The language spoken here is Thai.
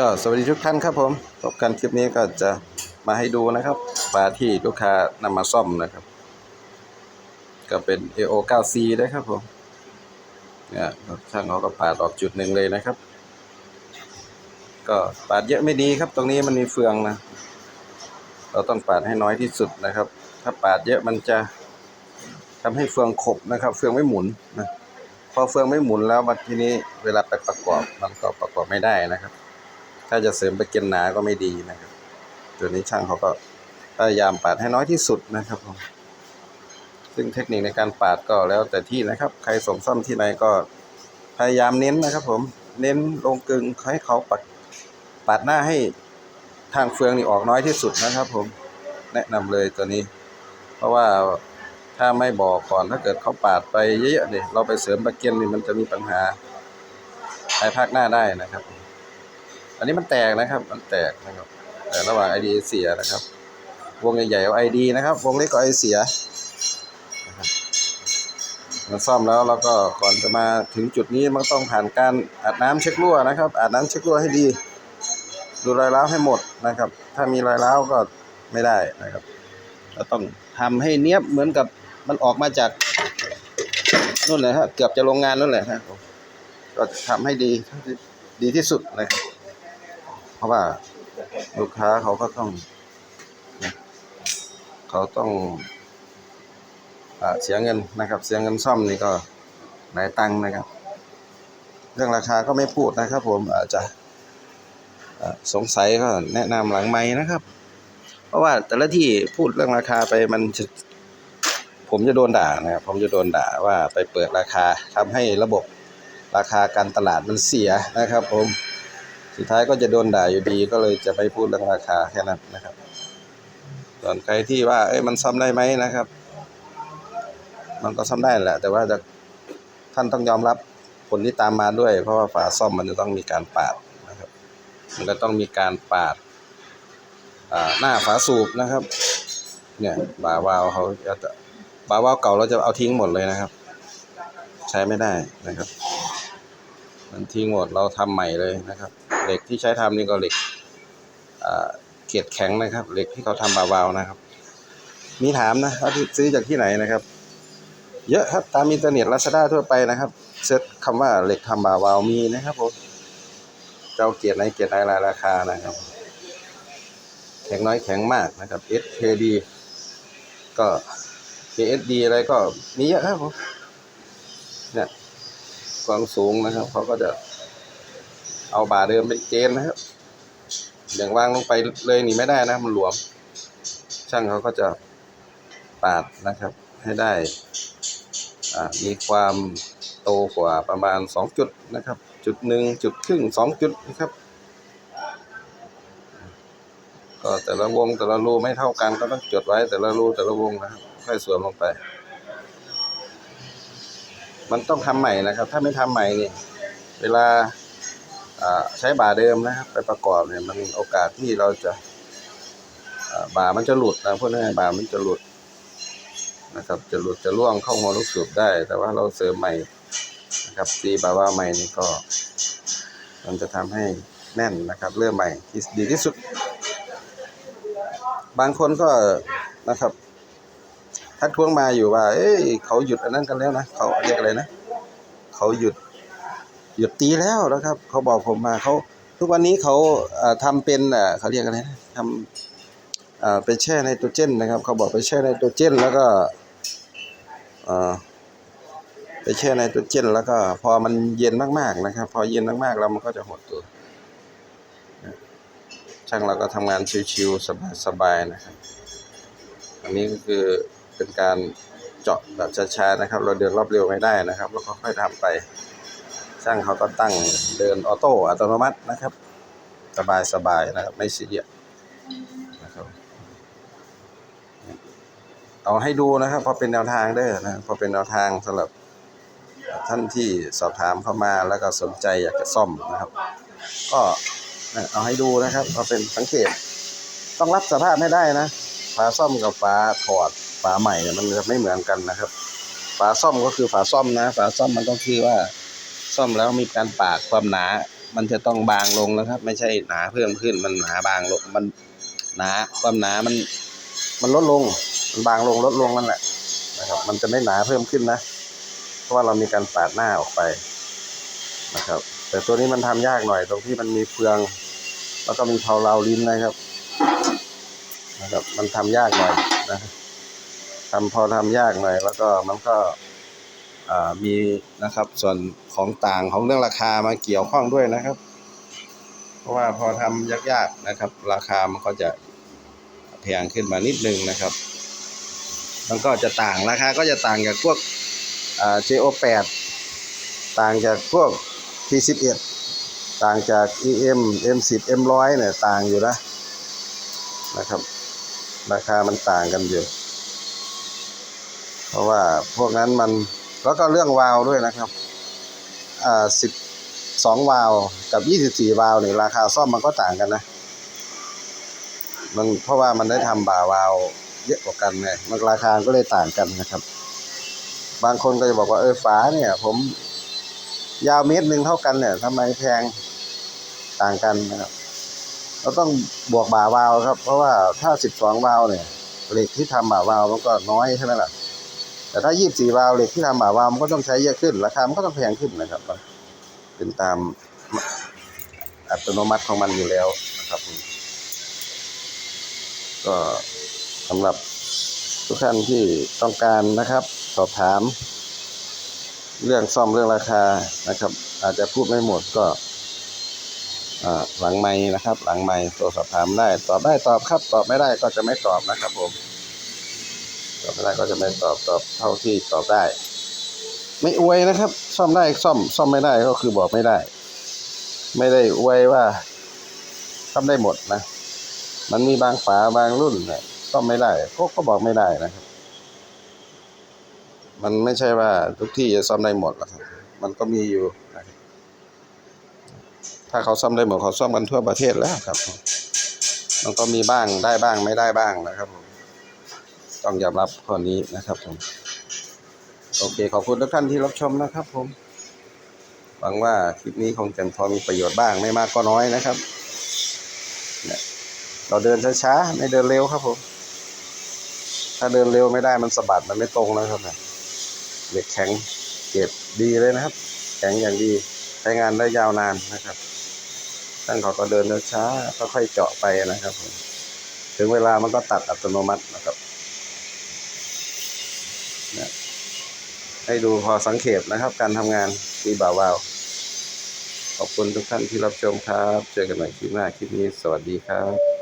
ก็สวัสดีทุกท่านครับผมพบกันคลิปนี้ก็จะมาให้ดูนะครับฝาที่ลูกค้านำมาซ่อมนะครับ ก็เป็น AO 9C นะครับผมเนี่ยช่างเขาก็ปาดออกจุดหนึ่งเลยนะครับ ก็ปาดเยอะไม่ดีครับ ตรงนี้มันมีเฟืองนะ เราต้องปาดให้น้อยที่สุดนะครับ ถ้าปาดเยอะมันจะทำให้เฟืองขบนะครับ เฟืองไม่หมุนนะพอเฟืองไม่หมุนแล้วมาทีนี้เวลาไปประกอบมันก็ประกอบไม่ได้นะครับ ถ้าจะเสริมไปเกนหนาก็ไม่ดีนะครับ ตัวนี้ช่างเขาก็พยายามปาดให้น้อยที่สุดนะครับผมซึ่งเทคนิคในการปาดก็แล้วแต่ที่นะครับ ใครส่งซ่อมที่ไหนก็พยายามเน้นนะครับผม เน้นลงกึงให้เขาปัดปาดหน้าให้ทางเฟืองนี่ออกน้อยที่สุดนะครับ ผม แนะนำเลยตัวนี้ เพราะว่าถ้าไม่บอกก่อนถ้าเกิดเขาปาดไปเยอะๆเนี่ยเราไปเสริมประเก็นนี่มันจะมีปัญหาภายภาคหน้าได้นะครับ อันนี้มันแตกนะครับ มันแตกนะครับแต่ระหว่างไอดีเสียนะครับ วงใหญ่ๆเอาไอดีนะครับ วงเล็กก็ไอเสียนะครับมันซ่อมแล้วแล้วก็ก่อนจะมาถึงจุดนี้มันต้องผ่านการอาบน้ำเช็ครั่วนะครับอาบน้ำเช็ครั่วให้ดี ดูรอยร้าวให้หมดนะครับ ถ้ามีรอยร้าวก็ไม่ได้นะครับเราต้องทำให้เนี้ยบเหมือนกับมันออกมาจากนู่นเลยฮะเกือบจะโรงงานนู่นแหละฮะก็ทำให้ดีดีที่สุดนะครับ เพราะว่าลูกค้าเขาก็ต้อง เขาต้องอเสียเงินนะครับ เสียเงินซ่อมนี่ก็หลายตังค์นะครับ เรื่องราคาก็ไม่พูดนะครับ ผมอาจจะสงสัยก็แนะนำหลังไม้นะครับ เพราะว่าแต่ละที่พูดเรื่องราคาไปมันจะผมจะโดนด่านะครับ ผมจะโดนด่าว่าไปเปิดราคาทำให้ระบบราคาการตลาดมันเสียนะครับ ผม สุดท้ายก็จะโดนด่าอยู่ดีก็เลยจะไม่พูดเรื่องราคาแค่นั้นนะครับ ส่วนใครที่ว่า เอ้ยมันซ่อมได้ไหมนะครับ มันก็ซ่อมได้แหละ แต่ว่าจะท่านต้องยอมรับผลที่ตามมาด้วย เพราะว่าฝาซ่อมมันจะต้องมีการปาดนะครับ มันก็ต้องมีการปาดหน้าฝาสูบนะครับ เนี่ยบาวาวเขาจะบาวาวเก่าเราจะเอาทิ้งหมดเลยนะครับ ใช้ไม่ได้นะครับ มันทิ้งหมดเราทำใหม่เลยนะครับ เหล็กที่ใช้ทำนี่ก็เหล็กเกรดแข็งนะครับ เหล็กที่เขาทำบาวาล์วนะครับ มีถามนะว่าซื้อจากที่ไหนนะครับ เยอะครับตามอินเทอร์เน็ตลาซาด้าทั่วไปนะครับเซิร์ชคำว่าเหล็กทำบาวาล์วมีนะครับผมเจ้าเกียรติไหนเกียรติไหนรราคานะครับ แข็งน้อยแข็งมากนะครับ SKD ก็ KSD อะไรก็มีเยอะครับผมเนี่ย ความสูงนะครับเขาก็จะเอาบาเดิมเป็นเกณฑ์นะครับอย่างวางลงไปเลยนี่ไม่ได้นะมันหลวม ช่างเขาก็จะปาดนะครับ ให้ได้มีความโตกว่าประมาณสองจุดนะครับ จุดหนึ่งจุดครึ่งสองจุดนะครับ ก็แต่ละวงแต่ละรูไม่เท่ากันก็ต้องจดไว้แต่ละรูแต่ละวงนะครับค่อยสวมลงไป มันต้องทำใหม่นะครับ ถ้าไม่ทำใหม่เนี่ยเวลาใช้บาเดิมนะครับ ไปประกอบเนี่ยมันโอกาสที่เราจะอ่าบามันจะหลุดนะพูดง่ายๆบามันจะหลุดนะครับ จะหลุดจะล่วงเข้าหัวลูกสูบได้ แต่ว่าเราเสริมใหม่นะครับตีบาว่าใหม่นี่ก็ มันจะทำให้แน่นนะครับ เริ่มใหม่ที่ดีที่สุด บางคนก็นะครับ ทักท้วงมาอยู่ว่า เอ้ยเขาหยุดอันนั้นกันแล้วนะเขาเรียกอะไรนะเขาหยุดหยุดตีแล้วนะครับ เขาบอกผมมาเขาทุกวันนี้เขาเอ่อทำเป็นเขาเรียกอะไรนะทำไปแช่ไนโตรเจนนะครับ เขาบอกไปแช่ไนโตรเจนแล้วก็ไปแช่ไนโตรเจนแล้วก็พอมันเย็นมากๆนะครับ พอเย็นมากๆแล้วมันก็จะหดตัวช่างเราก็ทำงานชิวๆสบายๆนะครับ อันนี้ก็คือ เป็นการเจาะแบบช้าๆนะครับ เราเดินรอบเร็วไม่ได้นะครับแล้วก็ค่อยทำไปช่างเขาก็ตั้งเดินออโต้อัตโนมัตินะครับ สบายๆนะครับไม่เรียนะครับเอาให้ดูนะครับพอเป็นแนวทางเด้อนะพอเป็นแนวทางสำหรับท่านที่สอบถามเข้ามาแล้วก็สนใจอยากจะซ่อมนะครับ ก็เอาให้ดูนะครับเอาเป็นสังเกต ต้องรับสภาพให้ได้นะฝาซ่อมกับฝาถอด ฝาใหม่เนี่ยมันจะไม่เหมือนกันนะครับ ฝาซ่อมก็คือฝาซ่อมนะ ฝาซ่อมมันก็คือว่าซ่อมแล้วมีการปาดความหนา มันจะต้องบางลงนะครับ ไม่ใช่หนาเพิ่มขึ้น มันหนาบางลง มันหนาความหนามัน มันลดลง มันบางลงลดลงนั่นแหละนะครับ มันจะไม่หนาเพิ่มขึ้นนะ เพราะว่าเรามีการปาดหน้าออกไปนะครับ แต่ตัวนี้มันทำยากหน่อยตรงที่มันมีเฟือง แล้วก็มีเพลาเราลิ้นนะครับนะครับ มันทำยากหน่อยนะ ทำพอทำยากหน่อย แล้วก็มันก็มีนะครับส่วนของต่างของเรื่องราคามาเกี่ยวข้องด้วยนะครับ เพราะว่าพอทำยากๆนะครับ ราคามันก็จะแพงขึ้นมานิดนึงนะครับ มันก็จะต่างราคาก็จะต่างจากพวกอ่า JO8 ต่างจากพวก T11 ต่างจาก EM M10 M100 เนี่ยต่างอยู่นะนะครับ ราคามันต่างกันอยู่ เพราะว่าพวกนั้นมันแล้วก็เรื่องวาล์วด้วยนะครับอ่า12วาล์วกับ24วาล์วนี่ราคาซ่อมมันก็ต่างกันนะ มันเพราะว่ามันได้ทำบ่าวาล์วเยอะกว่ากันไงมันราคาก็เลยต่างกันนะครับ บางคนก็จะบอกว่าเออฝาเนี่ย ผมยาวเมตรหนึ่งเท่ากันเนี่ยทำไมแพงต่างกันนะครับเราต้องบวกบ่าวาวครับ เพราะว่าถ้า12วาล์วาวเนี่ยเหล็กที่ทำบ่าวาวมันก็น้อยใช่ไหมล่ะ แต่ถ้า 24 วาล์วเหล็กที่ทำบ่าวาล์วมันก็ต้องใช้เยอะขึ้น ราคา มันก็ต้องแพงขึ้นนะครับ เป็นตามอัตโนมัติของมันอยู่แล้วนะครับ ก็สำหรับทุกท่านที่ต้องการนะครับ สอบถาม เรื่องซ่อมเรื่องราคานะครับ อาจจะพูดไม่หมดก็หลังไม้นะครับ หลังไม้โทรสอบถามได้ ตอบได้ตอบครับ ตอบไม่ได้ก็จะไม่ตอบนะครับผม ตอบไม่ได้ก็จะไม่ตอบตอบเท่าที่ตอบได้ ไม่อวยนะครับ ซ่อมได้ซ่อม ซ่อมไม่ได้ก็คือบอกไม่ได้ ไม่ได้อวยว่าซ่อมได้หมดนะ มันมีบางฝาบางรุ่นนี่ยซ่อมไม่ได้ก็ก็บอกไม่ได้นะครับ มันไม่ใช่ว่าทุกที่จะซ่อมได้หมดหรอกมันก็มีอยู่นะครับถ้าเขาซ่อมได้หมดเขาซ่อมกันทั่วประเทศแล้วครับ มันก็มีบ้างได้บ้างไม่ได้บ้างนะครับผม ต้องยอมรับข้อนี้นะครับผม โอเค ขอบคุณทุกท่านที่รับชมนะครับผม หวังว่าคลิปนี้คงจะพอมีประโยชน์บ้างไม่มากก็น้อยนะครับ เราเดินช้าๆ ไม่เดินเร็วครับผม ถ้าเดินเร็วไม่ได้มันสะบัดมันไม่ตรงนะครับเนี่ยเหล็กแข็งเก็บดีเลยนะครับ แข็งอย่างดีใช้งานได้ยาวนานนะครับท่านเขาก็เดินช้าๆค่อยๆเจาะไปนะครับผมถึงเวลามันก็ตัดอัตโนมัตินะครับ นะให้ดูพอสังเกตนะครับ การทำงานมีบ่าวาวขอบคุณทุกท่านที่รับชมครับ เจอกันใหม่คลิปหน้าคลิปนี้ สวัสดีครับ